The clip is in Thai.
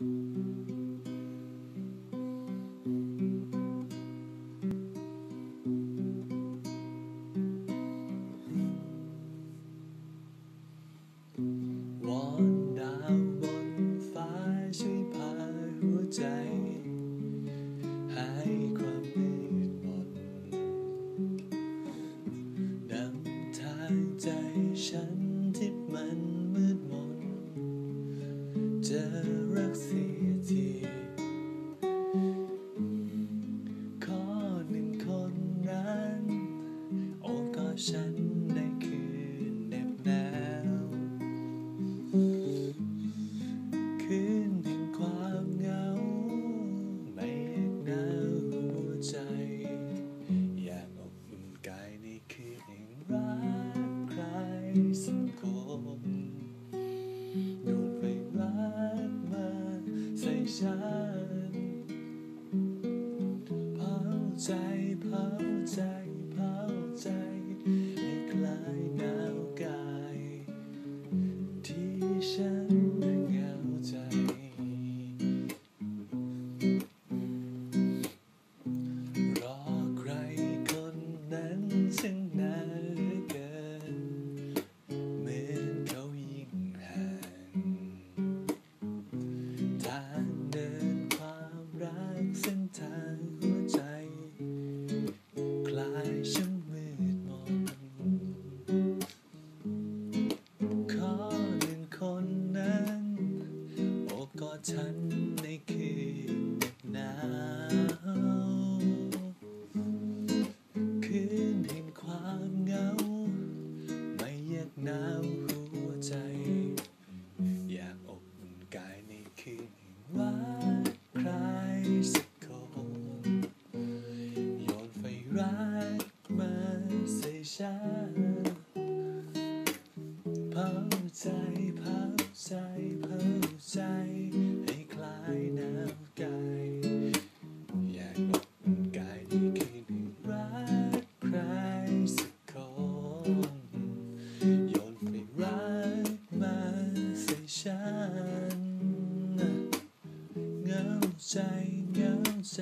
วอนดาวบนฟ้าช่วยพาหัวใจ หายความมืดมนนำทางใจฉันที่มันมืดมน จะรักเสียทีขอหนึ่งคนนั้นโอบกอดฉันในคืนเหน็บหนาวคืนแห่งความเหงา ไม่อยากหนาวหัวใจ อยากอบอุ่นกายในคืนแห่งรักใครสักคน นในคืนหนาวคืนแห่งความเหงา ไม่อยากหนาวหัวใจ อยากอบอุ่นกายในคืนแห่งรักใครสักคนโยนไฟรักมาใส่ฉันเผาใจ ฉันเงาใจเงาใจ